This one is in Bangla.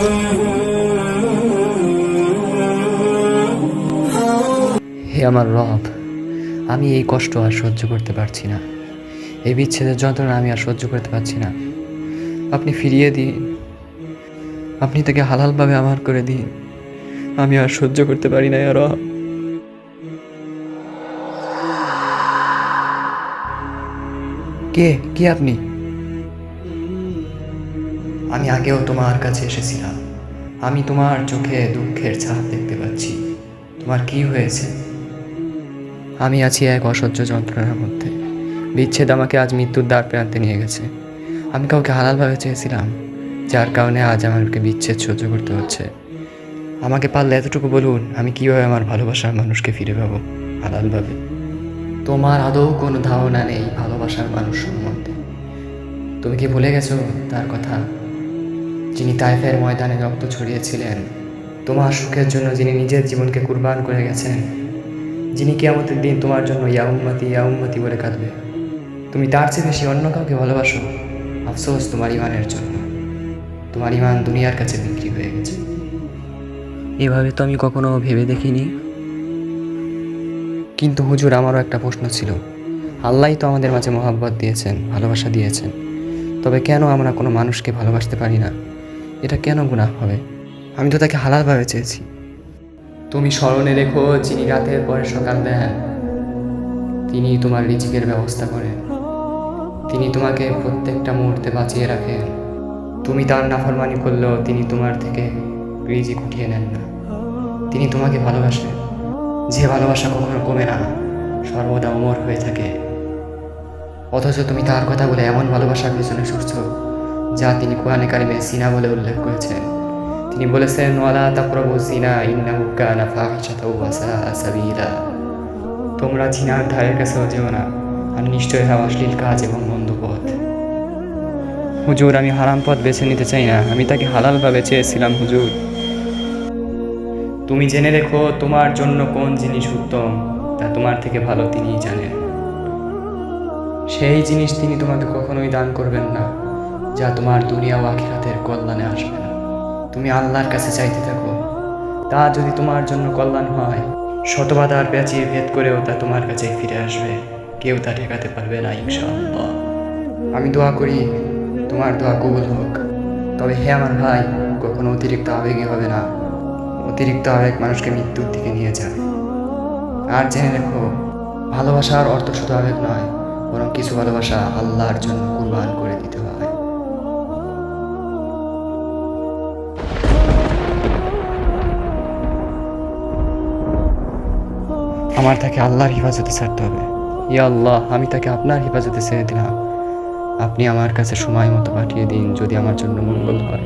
হে আমার রব, আমি এই কষ্ট আর সহ্য করতে পারছি না। এই বিচ্ছেদের যন্ত্রণা আমি আর সহ্য করতে পারছি না। আপনি ফিরিয়ে দিন। আপনি তাকে হালালভাবে আমার করে দিন। আমি আর সহ্য করতে পারি না আর রব। কে? কে আপনি? আমি আগেও তোমার কাছে এসেছিলাম। আমি তোমার চোখে দুঃখের ছাপ দেখতে পাচ্ছি। তোমার কি হয়েছে? আমি আছি এক অসহ্য যন্ত্রণার মধ্যে। বিচ্ছেদ আমাকে আজ মৃত্যুর দ্বার প্রান্তে নিয়ে গেছে। আমি কাউকে হালালভাবে চেয়েছিলাম, যার কারণে আজ আমাকে বিচ্ছেদ সহ্য করতে হচ্ছে। আমাকে পারলে এতটুকু বলুন, আমি কীভাবে আমার ভালোবাসার মানুষকে ফিরে পাবো হালালভাবে? তোমার আদৌ কোনো ধারণা নেই ভালোবাসার মানুষ সম্বন্ধে। তুমি কি ভুলে গেছো তার কথা? যিনি তাইফের ময়দানে রক্ত ছড়িয়েছিলেন তোমার সুখের জন্য যিনি নিজের জীবনকে কুরবান করে গেছেন যিনি কেয়ামতের দিন তোমার জন্য ইয়াউম্মাতি ইয়াউম্মাতি বলে কাঁদবে। তুমি তার চেয়ে বেশি অন্য কাউকে ভালোবাসো? আফসোস তোমার ইমানের জন্য। তোমার ইমান দুনিয়ার কাছে বিক্রি হয়ে গেছে। এভাবে তো আমি কখনো ভেবে দেখিনি। কিন্তু হুজুর আমারও একটা প্রশ্ন ছিল। আল্লাহই তো আমাদের মাঝে মহাব্বত দিয়েছেন ভালোবাসা দিয়েছেন। তবে কেন আমরা কোনো মানুষকে ভালোবাসতে পারি না? এটা কেন গুনাহ হবে? আমি তো তাকে হালালভাবে চেয়েছি। তুমি স্মরণে রেখো, যিনি রাতের পরে সকাল দেন, তিনি তোমার রিজিকের ব্যবস্থা করেন। তিনি তোমাকে প্রত্যেকটা মুহূর্তে বাঁচিয়ে রাখেন। তুমি তার নাফরমানি করলেও তিনি তোমার থেকে রিজিক উঠিয়ে নেন না। তিনি তোমাকে ভালোবাসেন। যে ভালোবাসা কখনো কমে না, সর্বদা অমর হয়ে থাকে। অথচ তুমি তার কথা বলে এমন ভালোবাসার পিছনে ছুটছ যা তিনি কোরআনে কারিমে সিনা বলে উল্লেখ করেছেন। তিনি বলেছেন, ওয়ালা তাকরাবু সিনা ইন্নাহু কানা ফাহিশাতাও ওয়া সাবিলা। তোমরা জিনার ধারের কাছেও যেও না, আর নিশ্চয় হওয়া অশ্লীল কাজ এবং মন্দ পথ। হুজুর, আমি হারাম পথ বেছে নিতে চাই না, আমি তাকে হালালভাবে চেয়েছিলাম, হুজুর। তুমি জেনে রেখো, তোমার জন্য কোন জিনিস উত্তম, তা তোমার থেকে ভালো তিনিই জানেন। সেই জিনিস তিনি তোমাকে কখনোই দান করবেন না। যা তোমার দুনিয়া ও আখিরাতের কল্যাণে আসবে না। তুমি আল্লাহর কাছে চাইতে থাকো। তা যদি তোমার জন্য কল্যাণ হয় শতবাদার প্যাচিয়ে ভেদ করেও তা তোমার কাছেই ফিরে আসবে। কেউ তা ঠেকাতে পারবে না, ইনশাআল্লাহ। আমি দোয়া করি, তোমার দোয়া কবুল হোক। তবে হে আমার ভাই, কখনো অতিরিক্ত আবেগী হবে না। অতিরিক্ত আবেগ মানুষকে মৃত্যুর দিকে নিয়ে যায়। আর জেনে রেখো, ভালোবাসার অর্থ শুধু আবেগ নয়, বরং কিছু ভালোবাসা আল্লাহর জন্য কুরবান করে। আমার তাকে আল্লাহর হেফাজতে ছাড়তে হবে। ইয়া আল্লাহ, আমি তাকে আপনার হেফাজতে ছেড়ে দিলাম। আপনি আমার কাছে সময় মতো পাঠিয়ে দিন যদি আমার জন্য মঙ্গল হয়